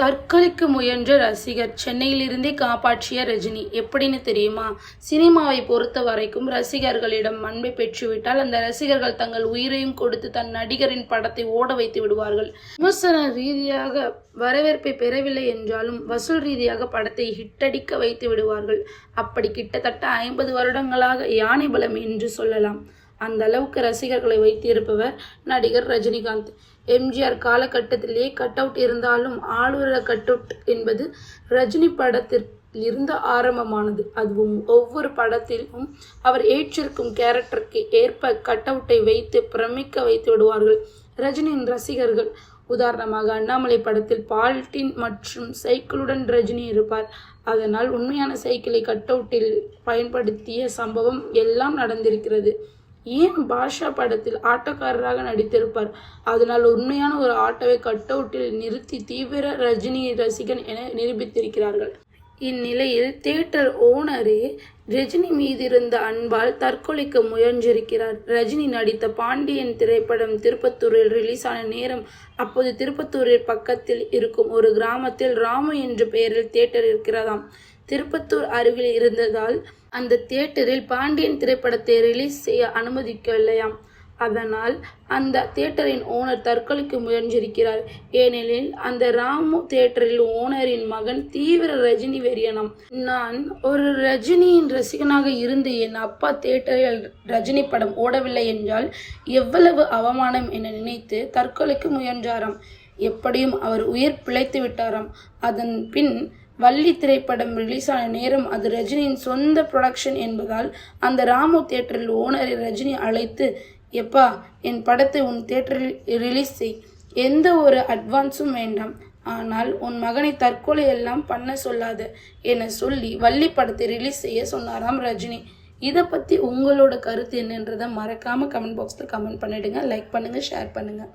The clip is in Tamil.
தற்கொலைக்கு முயன்ற ரசிகர். சென்னையிலிருந்தே காப்பாற்றிய ரஜினி எப்படின்னு தெரியுமா? சினிமாவை பொறுத்த வரைக்கும் ரசிகர்களிடம் அன்பை பெற்றுவிட்டால் அந்த ரசிகர்கள் தங்கள் உயிரையும் கொடுத்து தன் நடிகரின் படத்தை ஓட வைத்து விடுவார்கள். விமர்சன ரீதியாக வரவேற்பை பெறவில்லை என்றாலும் வசூல் ரீதியாக படத்தை ஹிட்டடிக்க வைத்து விடுவார்கள். அப்படி கிட்டத்தட்ட ஐம்பது வருடங்களாக யானை பலம் என்று சொல்லலாம். அந்த அளவுக்கு ரசிகர்களை வைத்திருப்பவர் நடிகர் ரஜினிகாந்த். எம்ஜிஆர் காலகட்டத்திலேயே கட் அவுட் இருந்தாலும் ஆளுர கட் அவுட் என்பது ரஜினி படத்தில் இருந்து ஆரம்பமானது. அதுவும் ஒவ்வொரு படத்திலும் அவர் ஏற்றிருக்கும் கேரக்டருக்கு ஏற்ப கட் அவுட்டை வைத்து பிரமிக்க வைத்து விடுவார்கள் ரஜினியின் ரசிகர்கள். உதாரணமாக அண்ணாமலை படத்தில் பால்டின் மற்றும் சைக்கிளுடன் ரஜினி இருப்பார். அதனால் உண்மையான சைக்கிளை கட் அவுட்டில் பயன்படுத்திய சம்பவம் எல்லாம் நடந்திருக்கிறது. ஏன் பாஷா படத்தில் ஆட்டக்காரராக நடித்திருப்பார்? அதனால் உண்மையான ஒரு ஆட்டோவை கட் அவுட்டில் நிறுத்தி தீவிர ரஜினி ரசிகன் என நிரூபித்திருக்கிறார்கள். இந்நிலையில் தியேட்டர் ஓனரே ரஜினி மீது இருந்த அன்பால் தற்கொலைக்கு முயன்றிருக்கிறார். ரஜினி நடித்த பாண்டியன் திரைப்படம் திருப்பத்தூரில் ரிலீஸ் ஆன நேரம் அப்போது திருப்பத்தூரில் பக்கத்தில் இருக்கும் ஒரு கிராமத்தில் ராமு என்ற பெயரில் தியேட்டர் இருக்கிறதாம். திருப்பத்தூர் அருகில் இருந்ததால் அந்த தியேட்டரில் பாண்டியன் திரைப்படத்தை ரிலீஸ் செய்ய அனுமதிக்கவில்லையாம். அதனால் அந்த தியேட்டரின் ஓனர் தற்கொலைக்கு முயன்றிருக்கிறார். ஏனெனில் அந்த ராமு தியேட்டரில் ஓனரின் மகன் தீவிர ரஜினி வெறியனாம் நான் ஒரு ரஜினியின் ரசிகனாக இருந்து என் அப்பா தியேட்டரில் ரஜினி படம் ஓடவில்லை என்றால் எவ்வளவு அவமானம் என நினைத்து தற்கொலைக்கு முயன்றாராம். எப்படியும் அவர் உயிர் பிழைத்து விட்டாராம். அதன் பின் வள்ளி திரைப்படம் ரிலீஸ் ஆன நேரம் அது ரஜினியின் சொந்த ப்ரொடக்ஷன் என்பதால் அந்த ராமு தியேட்டரில் ஓனரை ரஜினி அழைத்து எப்பா என் படத்தை உன் தியேட்டரில் ரிலீஸ் செய். எந்த ஒரு அட்வான்ஸும் வேண்டாம். ஆனால் உன் மகனை தற்கொலை எல்லாம் பண்ண சொல்லாத என சொல்லி வள்ளி படத்தை ரிலீஸ் செய்ய சொன்னாராம் ரஜினி. இதை பற்றி உங்களோட கருத்து என்னன்றதை மறக்காமல் கமெண்ட் பாக்ஸில் கமெண்ட் பண்ணிடுங்க லைக் பண்ணுங்கள் ஷேர் பண்ணுங்கள்